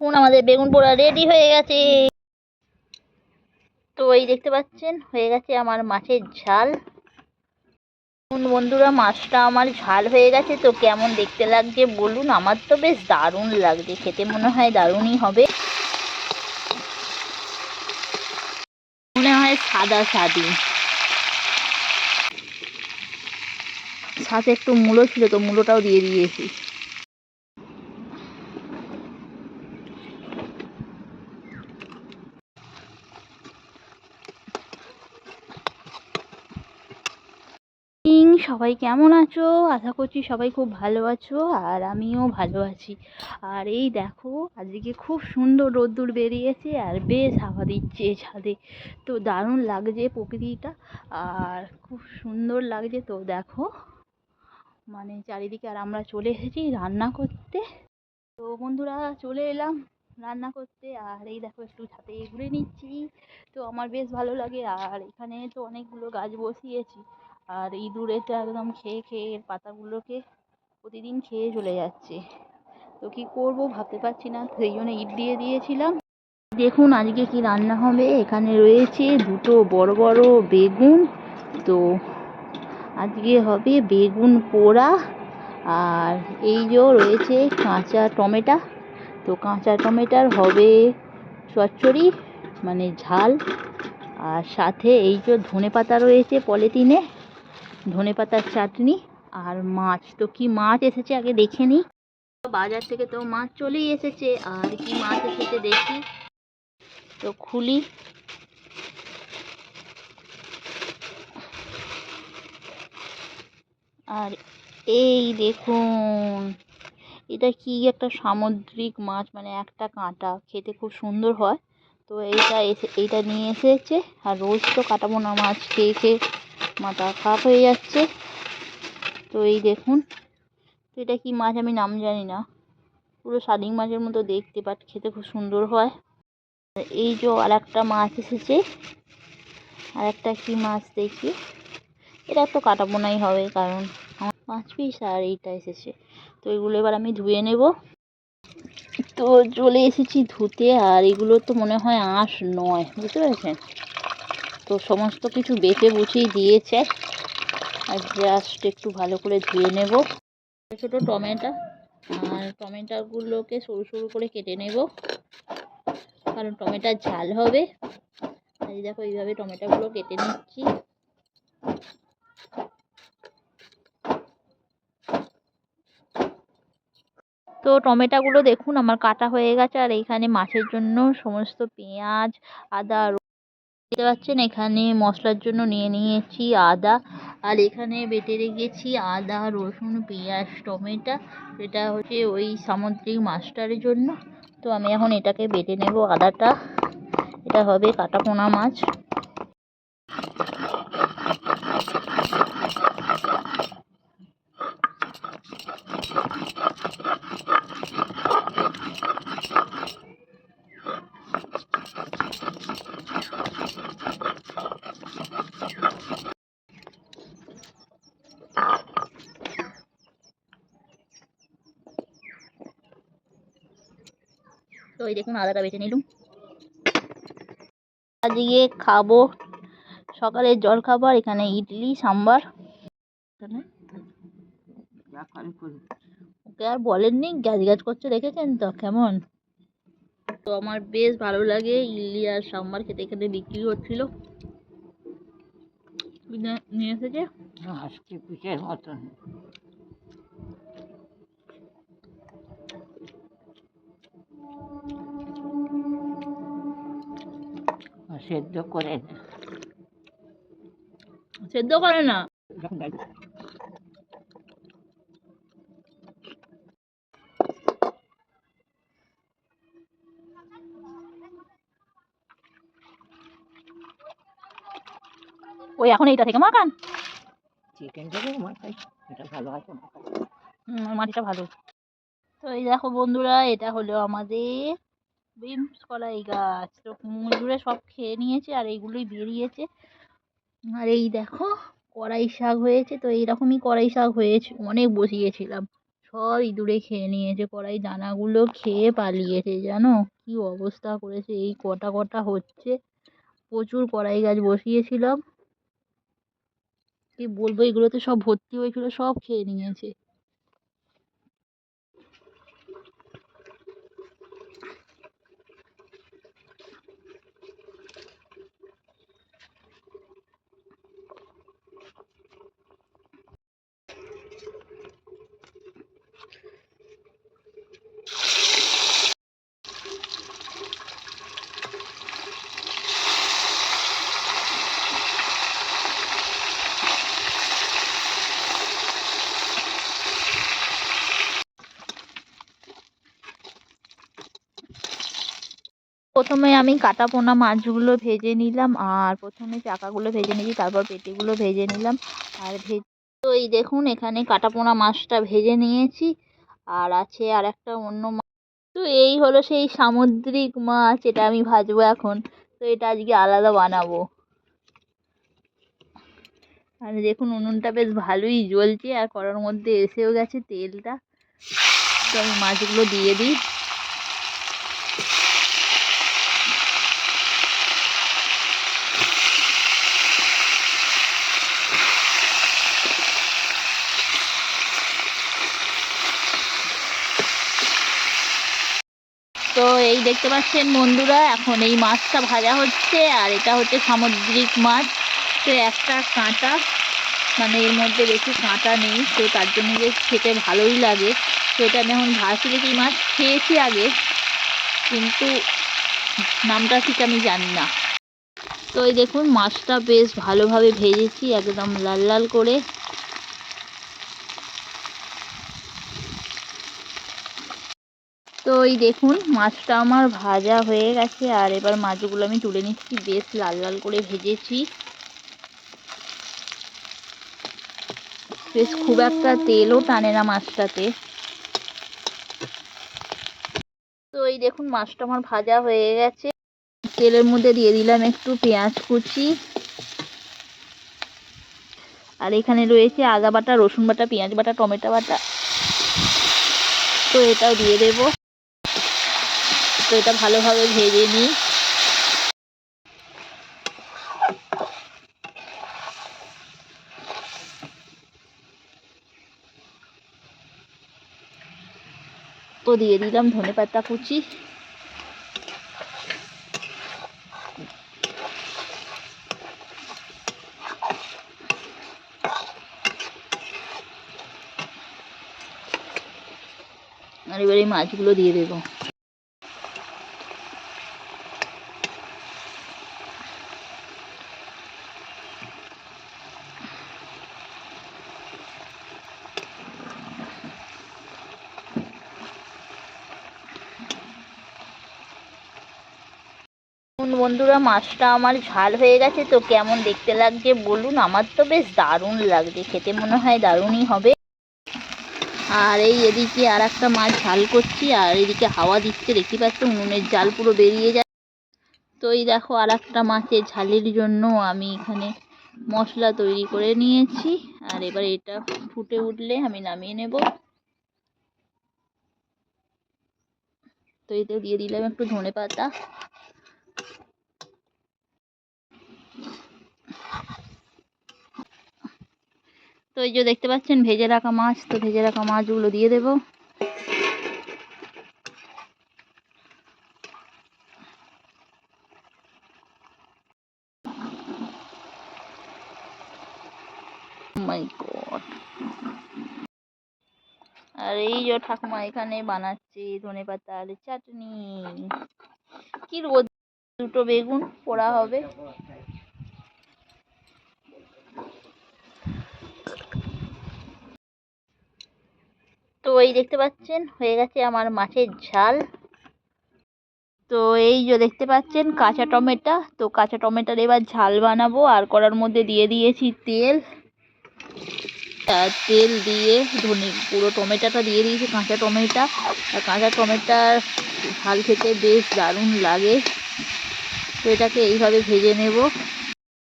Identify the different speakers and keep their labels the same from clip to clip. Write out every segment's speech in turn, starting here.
Speaker 1: এখন আমাদের বেগুন পোড়া রেডি হয়ে গেছে। তো এই দেখতে পাচ্ছেন, হয়ে গেছে আমার মাছের ঝাল। বন্ধুরা, মাছটা আমার ঝাল হয়ে গেছে, তো কেমন দেখতে লাগছে বলুন? আমার তো বেশ দারুণ লাগছে, খেতে মনে হয় দারুণই হবে। মনে হয় সাদা সাদি। সাথে একটু মূলো ছিল, তো মূলোটাও দিয়ে দিয়েছি। সবাই কেমন আছো? আশা করছি সবাই খুব ভালো আছো আর আমিও ভালো আছি। আর এই দেখো, আজকে খুব সুন্দর রোদ্দুর বেরিয়েছে আর বেশ হাওয়া দিচ্ছে ছাদে। তো দারুণ লাগছে প্রকৃতিটা আর খুব সুন্দর লাগছে। তো দেখো মানে চারিদিকে আর আমরা চলে এসেছি রান্না করতে। তো বন্ধুরা, চলে এলাম রান্না করতে আর এই দেখো একটু ছাদে ঘুরে নিচ্ছি। তো আমার বেশ ভালো লাগে আর এখানে তো অনেকগুলো গাছ বসিয়েছি। আর ইঁদুরে তো একদম খেয়ে খেয়ে এর পাতাগুলোকে প্রতিদিন খেয়ে চলে যাচ্ছে। তো কী করব ভাবতে পারছি না, সেই জন্য ইট দিয়ে দিয়েছিলাম। দেখুন আজকে কি রান্না হবে। এখানে রয়েছে দুটো বড় বড় বেগুন। তো আজকে হবে বেগুন পোড়া। আর এই যে রয়েছে কাঁচা টমেটা। তো কাঁচা টমেটোর হবে চচ্চড়ি মানে ঝাল। আর সাথে এই যে ধনে পাতা রয়েছে পলিথিনে। ধনে পাতার চাটনি আর মাছ। তো কি মাছ এসেছে আগে দেখে নিই বাজার থেকে তো মাছ চলেই এসেছে। আর কি মাছ এসেছে দেখি। তো খুলি। আর এই দেখুন, এটা কি একটা সামুদ্রিক মাছ মানে একটা কাঁটা। খেতে খুব সুন্দর হয়। তো এইটা এসে, এইটা নিয়ে এসেছে। আর রোজ তো কাটাবো না মাছ, খেয়ে খেয়ে। মাথা খারাপ হয়ে যাচ্ছে। তো এই দেখুন, তো এটা কি মাছ আমি নাম জানি না। পুরো শালিং মাছের মতো দেখতে বাট খেতে খুব সুন্দর হয়। এই যে আর একটা মাছ এসেছে। আর একটা কি মাছ দেখি। এটা তো কাটাবো নাই হবে, কারণ আমার পাঁচ পিস আর এইটা এসেছে। তো এগুলো এবার আমি ধুয়ে নেব। তো চলে এসেছি ধুতে, আর এগুলো তো মনে হয় আঁশ নয়, বুঝতে পেরেছেন? তো সমস্ত কিছু বেটে বুঝেই দিয়েছে। আর জাস্ট একটু ভালো করে ধুয়ে নেব। ছোটো ছোটো টমেটো। আর টমেটোগুলোকে সরু সরু করে কেটে নেব। কারণ টমেটোর ঝাল হবে। আর দেখো, এইভাবে টমেটোগুলো কেটে নিচ্ছি। তো টমেটোগুলো দেখুন, আমার কাটা হয়ে গেছে। আর এইখানে মাছের জন্য সমস্ত পেঁয়াজ, আদা দেখতে পাচ্ছেন, এখানে মশলার জন্য নিয়ে নিয়েছি আদা। আর এখানে বেটে রেখেছি আদা, রসুন, পেঁয়াজ, টমেটো। এটা হচ্ছে ওই সামুদ্রিক মাছটার জন্য। তো আমি এখন এটাকে বেটে নেব আদাটা। এটা হবে কাটাপোনা মাছ। এই দেখুন আদাটা বেটে নিলুম। আজকে খাব। সকালের জল খাবার এখানে ইডলি সাম্বার। ওকে আর বলেননি গ্যাস গ্যাস করছে দেখেছেন তো? কেমন? তো আমার বেশ ভালো লাগে ইডলি আর সাম্বার খেতে। এখানে বিক্রি হচ্ছিল। নিয়ে- নিয়ে এসেছে।
Speaker 2: আজকে পিঠের মতন। সেদ্ধ করে না।
Speaker 1: সেদ্ধ করে না? ওই এখন এইটা থেকে মাখান।
Speaker 2: চিকেনটাকে মাখাই এটা ভালো আছে
Speaker 1: মাটিটা ভালো। তো এই দেখো বন্ধুরা এটা হলো আমাদের বিমস কলাই গাছ। তো মজুরে সব খেয়ে নিয়েছে আর এইগুলোই বেরিয়েছে। আর এই দেখো, কড়াই শাক হয়েছে। তো এইরকমই কড়াই শাক হয়েছে, অনেক বসিয়েছিলাম। সব ইঁদুরে খেয়ে নিয়েছে। কড়াই দানাগুলো খেয়ে পালিয়েছে, জানো? কি অবস্থা করেছে? এই কটা কটা হচ্ছে। প্রচুর কড়াই গাছ বসিয়েছিলাম। কি বলব, এগুলোতে সব ভর্তি হয়েছিল, সব খেয়ে নিয়েছে। প্রথমে আমি কাটা পোনা মাছগুলো ভেজে নিলাম আর প্রথমে চাকাগুলো ভেজে নিয়েছি, তারপর পেটিগুলো ভেজে নিলাম। আর ভেজে তো এই দেখুন, এখানে কাটা পোনা মাছটা ভেজে নিয়েছি আর আছে আর একটা অন্য মাছ তো এই হলো সেই সামুদ্রিক মাছ এটা আমি ভাজবো এখন। তো এটা আজকে আলাদা বানাবো। আর দেখুন, উনুনটা বেশ ভালোই জ্বলছে আর কড়ার মধ্যে এসেও গেছে তেলটা। তো আমি মাছগুলো দিয়ে দিই। তো এই দেখতে পাচ্ছেন বন্ধুরা, এখন এই মাছটা ভাজা হচ্ছে, আর এটা হচ্ছে সামুদ্রিক মাছ। তো একটা কাঁটা মানে এর মধ্যে বেশি কাঁটা নেই, তো তার জন্য যে খেতে ভালোই লাগে। তো এটা আমি এখন ভাসি দেখি, মাছ খেয়েছি আগে, কিন্তু নামটা ঠিক আমি জানি না। তো এই দেখুন, মাছটা বেশ ভালোভাবে ভেজেছি, একদম লাল লাল করে। তো এই দেখুন, মাছটা আমার ভাজা হয়ে গেছে, আর এবার মাছগুলো আমি তুলে নিচ্ছি। বেশ লাল লাল করে ভেজেছি। বেশ খুব একটা তেলও টানে না মাছটাতে। তো এই দেখুন, মাছটা আমার ভাজা হয়ে গেছে। তেলের মধ্যে দিয়ে দিলাম একটু পেঁয়াজ কুচি। আর এখানে রয়েছে আদা বাটা, রসুন বাটা, পেঁয়াজ বাটা, টমেটো বাটা। তো এটাও দিয়ে দেবো। তো এটা ভালোভাবে ভেজে নিই। তো দিয়ে দিলাম ধনে পাতা কুচি। আর এবার মাছগুলো দিয়ে দেবো। বন্ধুরা? মাছটা আমার ঝাল হয়ে গেছে তো কেমন দেখতে লাগছে বলুন? আমার তো বেশ দারুণ লাগছে, খেতে মনে হয় দারুণই হবে। আর এই এদিকে আর একটা মাছ ঝাল করছি, আর এদিকে হাওয়া দিচ্ছে, দেখতে পাচ্ছ? উনুনের জাল পুরো বেরিয়ে যায় তো এই দেখো আর একটা মাছের ঝালের জন্য আমি এখানে মশলা তৈরি করে নিয়েছি। আর এবার এটা ফুটে উঠলে আমি নামিয়ে নেব। তো এতে দিয়ে দিলাম একটু ধনে পাতা তো এই যে দেখতে পাচ্ছেন, ভেজে রাখা মাছ, তো ভেজে রাখা মাছগুলো দিয়ে দেব। গড আর এই যে ঠাকুমা এখানে বানাচ্ছে ধনে পাতা আর চাটনি। কি রোদ, দুটো বেগুন পোড়া হবে। তো এই দেখতে পাচ্ছেন, হয়ে গেছে আমার মাছের ঝাল। তো এই যে দেখতে পাচ্ছেন, কাঁচা টমেটো। তো কাঁচা টমেটোর এবার ঝাল বানাবো, আর করার মধ্যে দিয়ে দিয়েছি তেল। তেল দিয়ে ধনে পুরো টমেটোটা দিয়ে দিয়েছি, কাঁচা টমেটো। আর কাঁচা টমেটোর ঝাল খেতে বেশ দারুণ লাগে। তো এটাকে এইভাবে ভেজে নেব।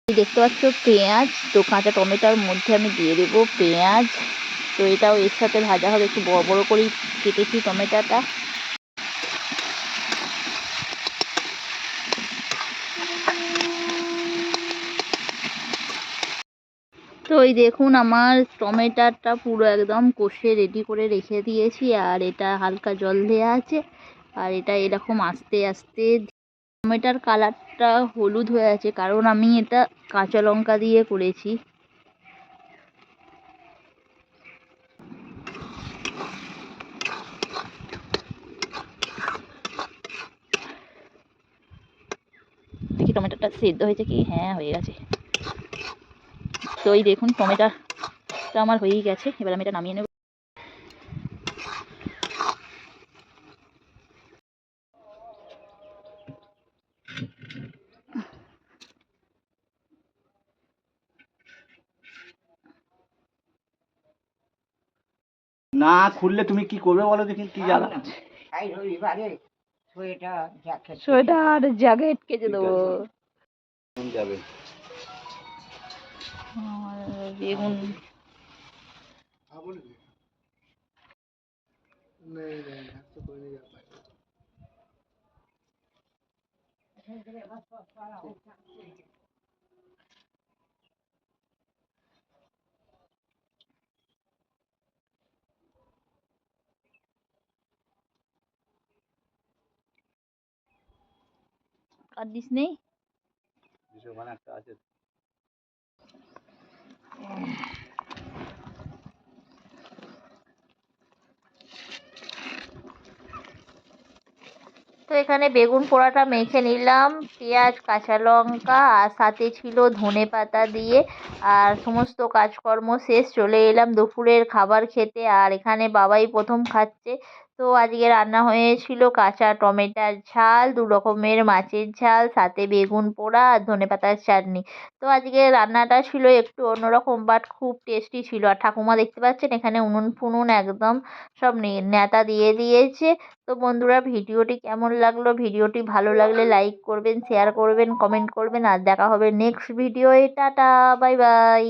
Speaker 1: দেখতে পাচ্ছ পেঁয়াজ। তো কাঁচা টমেটোর মধ্যে আমি দিয়ে দেবো পেঁয়াজ। তো এটাও এর সাথে ভাজা হবে। একটু বড় বড় করেই কেটেছি টমেটোটা। তো এই দেখুন, আমার টমেটোটা পুরো একদম কষে রেডি করে রেখে দিয়েছি, আর এটা হালকা জল দেওয়া আছে। আর এটা এরকম আস্তে আস্তে টমেটোর কালারটা হলুদ হয়ে আছে, কারণ আমি এটা কাঁচা লঙ্কা দিয়ে করেছি দেখি টমেটোটা সেদ্ধ হয়েছে কি? হ্যাঁ হয়ে গেছে। তো এই দেখুন টমেটোটা আমার হয়েই গেছে। এবার আমি এটা নামিয়ে নেব।
Speaker 3: না খুললে তুমি কি করবে বলো দেখি কি জ্বালা?
Speaker 2: এই রবিবারে সোয়েটার জ্যাকেট
Speaker 1: সোয়েটার জ্যাকেট কেটে দেবো।
Speaker 3: যাবে
Speaker 1: আর বেগুন আর দিস নেই
Speaker 3: ওখানে একটা আছে।
Speaker 1: তো এখানে বেগুন পোড়াটা মেখে নিলাম, পেঁয়াজ, কাঁচা লঙ্কা, আর সাথে ছিল ধনে পাতা দিয়ে। আর সমস্ত কাজকর্ম শেষ, চলে এলাম দুপুরের খাবার খেতে। আর এখানে বাবাই প্রথম খাচ্ছে তো আজকে রান্না হয়েছিল কাঁচা টমেটোর ঝাল, দু রকমের মাছের ঝাল, সাথে বেগুন পোড়া আর ধনে পাতার চাটনি। তো আজকে রান্নাটা ছিল একটু অন্যরকম বাট খুব টেস্টি ছিল। আর ঠাকুমা দেখতে পাচ্ছেন এখানে উনুন ফুনুন একদম সব নেতা দিয়ে দিয়েছে। তো বন্ধুরা, ভিডিওটি কেমন লাগল? ভিডিওটি ভালো লাগলে লাইক করবেন শেয়ার করবেন কমেন্ট করবেন। আর দেখা হবে নেক্সট ভিডিওয়ে টাটা বাই বাই